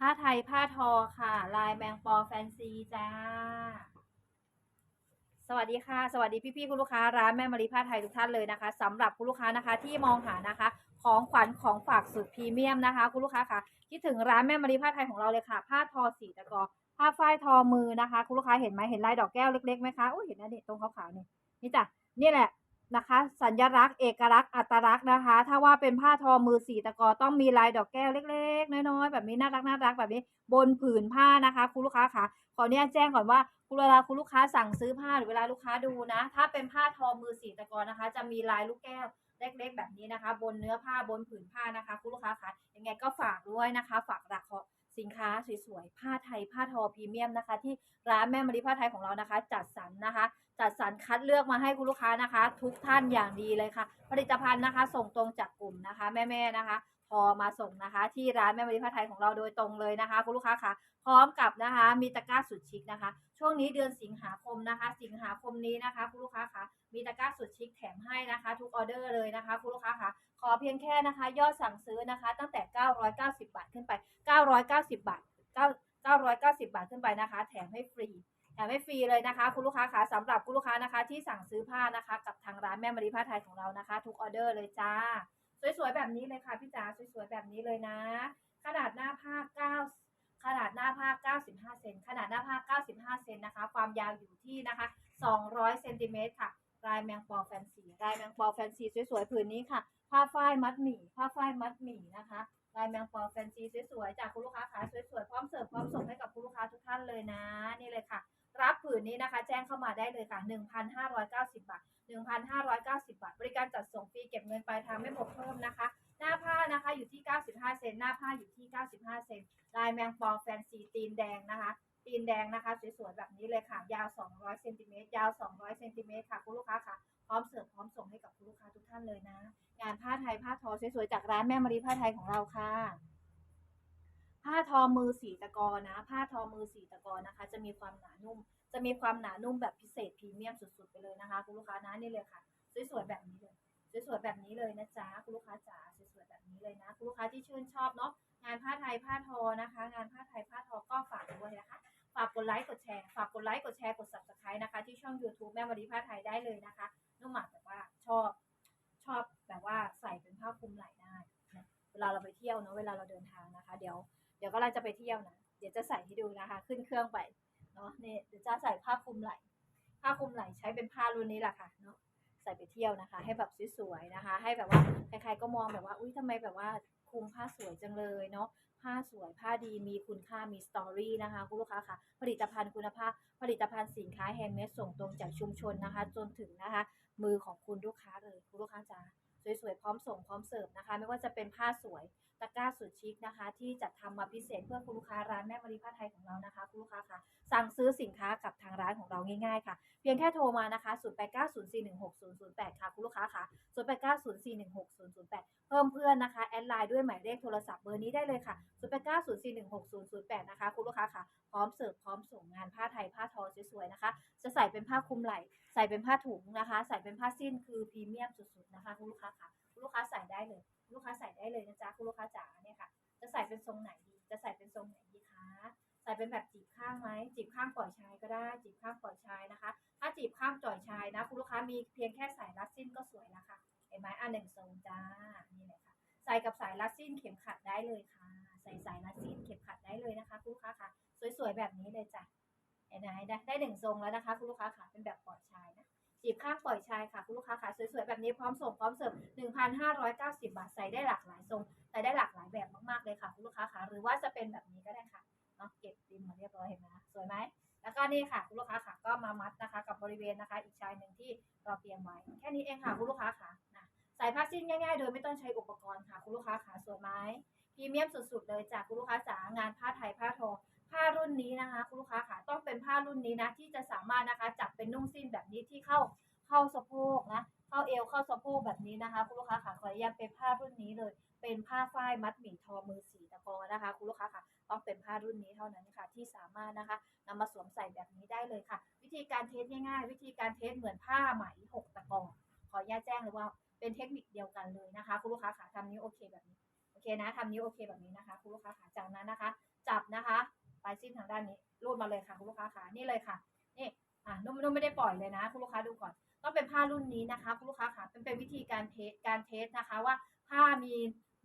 ผ้าไทยผ้าทอค่ะ ลายแมงปอแฟนซีจ้า สวัสดีค่ะ สวัสดีพี่ๆคุณลูกค้าร้านแม่มารีผ้าไทยทุกท่านเลยนะคะสำหรับคุณลูกค้านะคะที่มองหานะคะ ของขวัญของฝากสุดพรีเมียมนะคะ คุณลูกค้าค่ะคิดถึงร้านแม่มารีผ้าไทยของเราเลยค่ะ ผ้าทอสีตะกอผ้าฝ้ายทอมือนะคะ คุณลูกค้าเห็นไหมเห็นลายดอกแก้วเล็กๆไหมคะอุ้ยเห็นนะนี่ตรงขาวๆนี่นี่จ้ะนี่แหละ นะคะ สัญลักษณ์เอกลักษณ์อัตลักษณ์นะคะ ถ้าว่าเป็นผ้าทอมือสีตะกอต้องมีลายดอกแก้วเล็ก ๆ น้อยๆแบบนี้น่ารักน่ารักแบบนี้บนผืนผ้านะคะคุณลูกค้าค่ะขออนุญาตแจ้งก่อนว่าคุณเวลาคุณลูกค้าสั่งซื้อผ้าหรือเวลาลูกค้าดูนะ ถ้าเป็นผ้าทอมือสีตะกอนนะคะ จะมีลายลูกแก้วเล็ก ๆ แบบนี้นะคะ บนเนื้อผ้าบนผืนผ้านะคะคุณลูกค้าคะยังไงก็ฝากด้วยนะคะ ฝากราคาสินค้าสวยๆ ผ้าไทย ผ้าทอพรีเมียมนะคะ ที่ร้านแม่มารีผ้าไทยของเรานะคะ จัดสรรนะคะ จัดสรรคัดเลือกมาให้คุณลูกค้านะคะ ทุกท่านอย่างดีเลยค่ะ ผลิตภัณฑ์นะคะ ส่งตรงจากกลุ่มนะคะ แม่ๆนะคะพอมาส่งนะคะ ที่ร้านแม่มารีผ้าไทยของเราโดยตรงเลยนะคะ คุณลูกค้าค่ะ พร้อมกับนะคะ มีตะกร้าสุดชิคนะคะ ช่วงนี้เดือนสิงหาคมนะคะ สิงหาคมนี้นะคะ คุณลูกค้าคะมีตะกร้าสุดชิคแถมให้นะคะ ทุกออเดอร์เลยนะคะ คุณลูกค้าคะขอเพียงแค่นะคะ ยอดสั่งซื้อนะคะ ตั้งแต่ 990 บาทขึ้นไป 990 บาท9 990 บาทขึ้นไปนะคะ แถมให้ฟรี แถมให้ฟรีเลยนะคะ คุณลูกค้าคะสำหรับคุณลูกค้านะคะ ที่สั่งซื้อผ้านะคะ กับทางร้านแม่มารีผ้าไทยของเรานะคะ ทุกออเดอร์เลยจ้า สวยๆแบบนี้เลยค่ะพี่จ๋าสวยๆแบบนี้เลยนะ ขนาดหน้าผ้า 9 ขนาดหน้าผ้า 95 เซนขนาดหน้าผ้า 95 เซนนะคะ ความยาวอยู่ที่นะคะ 200 เซนติเมตรค่ะลายแมงปอแฟนซีลายแมงปอแฟนซีสวยๆผืนนี้ค่ะผ้าฝ้ายมัดหมี่ผ้าฝ้ายมัดหมี่นะคะลายแมงปอแฟนซีสวยๆจากคุณลูกค้าค่ะสวยๆพร้อมเสิร์ฟพร้อมส่งให้กับคุณลูกค้าทุกท่านเลยนะ นี่เลยค่ะ รับผืนนี้นะคะ แจ้งเข้ามาได้เลยค่ะ 1,590 บาท 1,590 บาท บริการจัดส่งฟรีเก็บเงินปลายทางไม่บวกเพิ่มนะคะ หน้าผ้านะคะอยู่ที่ 95 เซนหน้าผ้าอยู่ที่ 95 เซนลายแมงปอแฟนซีตีนแดงนะคะตีนแดงนะคะสวยๆแบบนี้เลยค่ะ ยาว 200เซนติเมตรยาว 200เซนติเมตรค่ะคุณลูกค้าค่ะพร้อมเสิร์ฟพร้อมส่งให้กับคุณลูกค้าทุกท่านเลยนะ งานผ้าไทยผ้าทอสวยๆจากร้านแม่มารีผ้าไทยของเราค่ะ ผ้าทอมือสีตะกอนะ ผ้าทอมือสีตะกอนะคะ จะมีความหนานุ่ม จะมีความหนานุ่มแบบพิเศษพรีเมียมสุดๆไปเลยนะคะ คุณลูกค้านะนี่เลยค่ะ สวยๆแบบนี้เลย สวยๆแบบนี้เลยนะจ๊ะคุณลูกค้าจ๋าสวยๆแบบนี้เลยนะคุณลูกค้าที่ชื่นชอบเนาะงานผ้าไทยผ้าทอนะคะ งานผ้าไทยผ้าทอก็ฝากด้วยนะคะฝากกดไลค์กดแชร์ฝากกดไลค์กดแชร์กด subscribe นะคะ ที่ช่อง YouTube แม่มารีผ้าไทยได้เลยนะคะนุ่มหมักแบบว่าชอบชอบแบบว่าใส่เป็นผ้าคลุมไหล่ได้เวลาเราไปเที่ยวเนาะเวลาเราเดินทางนะคะ เดี๋ยว เดี๋ยวก็เราจะไปเที่ยวนะ เดี๋ยวจะใส่ให้ดูนะคะ ขึ้นเครื่องไปเนาะนี่เดี๋ยวจะใส่ผ้าคลุมไหล่ผ้าคลุมไหล่ใช้เป็นผ้ารุ่นนี้แหละค่ะเนาะใส่ไปเที่ยวนะคะ ให้แบบสวยๆนะคะ ให้แบบว่าใครๆก็มองแบบว่าอุ้ยทำไมแบบว่าคลุมผ้าสวยจังเลยเนาะผ้าสวยผ้าดีมีคุณค่ามีสตอรี่นะคะคุณลูกค้าค่ะ ผลิตภัณฑ์คุณภาพ ผลิตภัณฑ์สินค้าแฮนด์เมดส่งตรงจากชุมชนนะคะ จนถึงนะคะ มือของคุณลูกค้าเลยคุณลูกค้าจ๋า ร้อมส่งพร้อมเสิร์ฟนะคะ ไม่ว่าจะเป็นผ้าสวยตะกร้าสุดชิคนะคะ ที่จัดทำมาพิเศษเพื่อคุณลูกค้าร้านแม่มารีผ้าไทยของเรานะคะคุณลูกค้าค่ะ สั่งซื้อสินค้ากับทางร้านของเราง่ายๆค่ะ เพียงแค่โทรมานะคะ 0890416008 ค่ะคุณลูกค้าค่ะ 0890416008 เพิ่มเพื่อนนะคะ แอดไลน์ด้วยหมายเลขโทรศัพท์เบอร์นี้ได้เลยค่ะ 0890416008 นะคะคุณลูกค้าค่ะ พร้อมเสิร์ฟพร้อมส่งงานผ้าไทยผ้าทอสวยๆนะคะ จะใส่เป็นผ้าคลุมไหล่ ใส่เป็นผ้าถุงนะคะ ใส่เป็นผ้าสิ้นคือพรีเมียมสุดๆนะคะคุณลูกค้าค่ะ คุณลูกค้าใส่ได้เลย ลูกค้าใส่ได้เลยนะจ๊ะคุณลูกค้าจ๋าเนี่ยค่ะ จะใส่เป็นทรงไหนดี จะใส่เป็นทรงไหนดีคะ ใส่เป็นแบบจีบข้างไหมจีบข้างปล่อยชายก็ได้ จีบข้างปล่อยชายนะคะ ถ้าจีบข้างปล่อยชายนะ คุณลูกค้ามีเพียงแค่สายรัดสิ้นก็สวยแล้วค่ะ เห็นไหมอันหนึ่งทรงจ้า นี่เลยค่ะ ใส่กับสายรัดสิ้นเข็มขัดได้เลยค่ะ ใส่สายรัดสิ้นเข็มขัดได้เลยนะคะคุณลูกค้าค่ะ สวยๆแบบนี้เลยจ้ะเห็นไหมได้ได้หนึ่งทรงแล้วนะคะ คุณลูกค้าค่ะ เป็นแบบปล่อยชายนะ จีบข้างปล่อยชายค่ะ คุณลูกค้าค่ะสวยๆ แบบนี้พร้อมส่งพร้อมเสิร์ฟ1,590 บาทใส่ได้หลากหลายทรงใส่ได้หลากหลายแบบมากๆเลยค่ะ คุณลูกค้าค่ะหรือว่าจะเป็นแบบนี้ก็ได้ค่ะเนาะเก็บดินมาเรียบร้อยเห็นไหมสวยไหมแล้วก็นี่ค่ะคุณลูกค้าค่ะก็มามัดนะคะ กับบริเวณนะคะ อีกชายหนึ่งที่เราเตรียมไว้ แค่นี้เองค่ะคุณลูกค้าค่ะนะใส่ผ้าสิ้นง่ายๆ โดยไม่ต้องใช้อุปกรณ์ค่ะ คุณลูกค้าค่ะสวยไหมพรีเมียมสุดๆเลยจากคุณลูกค้าจ๋างานผ้าไทยผ้าทอ ผ้ารุ่นนี้นะคะ คุณลูกค้าค่ะต้องเป็นผ้ารุ่นนี้นะที่จะสามารถนะคะจับเป็นนุ่งสิ้นแบบนี้ที่เข้าเข้าสะโพกนะเข้าเอวเข้าสะโพกแบบนี้นะคะ คุณลูกค้าค่ะขออนุญาตเป็นผ้ารุ่นนี้เลย เป็นผ้าฝ้ายมัดหมี่ทอมือสีตะกอนะคะ คุณลูกค้าค่ะต้องเป็นผ้ารุ่นนี้เท่านั้นค่ะที่สามารถนะคะนำมาสวมใส่แบบนี้ได้เลยค่ะ วิธีการเทสง่ายๆ วิธีการเทสเหมือนผ้าไหมหกตะกอขออนุญาตแจ้งเลยว่าเป็นเทคนิคเดียวกันเลยนะคะ คุณลูกค้าค่ะทำนิ้โอเคแบบนี้โอเคนะทำนิ้โอเคแบบนี้นะคะ คุณลูกค้าค่ะจากนั้นนะคะ จับนะคะ ปลายสิ้นทางด้านนี้รูดมาเลยค่ะคุณลูกค้าค่ะนี่เลยค่ะนี่อะนุ่มนุ่มไม่ได้ปล่อยเลยนะคุณลูกค้าดูก่อนก็เป็นผ้ารุ่นนี้นะคะคุณลูกค้าค่ะเป็นเป็นวิธีการเทสการเทสนะคะว่าผ้ามี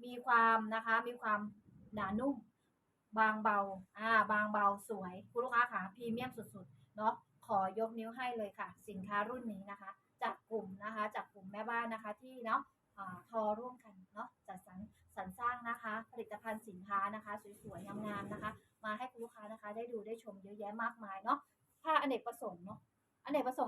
มีความนะคะ มีความหนานุ่ม บางเบาอ่าบางเบาสวยคุณลูกค้าค่ะพรีเมียมสุดๆเนาะขอยกนิ้วให้เลยค่ะ สินค้ารุ่นนี้นะคะ จากกลุ่มนะคะ จากกลุ่มแม่บ้านนะคะที่เนาะอ่าทอร่วมกัน ลิตภัณฑ์สินค้านะคะ สวยๆงามๆนะคะ มาให้คุณลูกค้านะคะ ได้ดูได้ชมเยอะแยะมากมายเนาะผ้าอเนกประสงค์เนาะอเนกประสงค์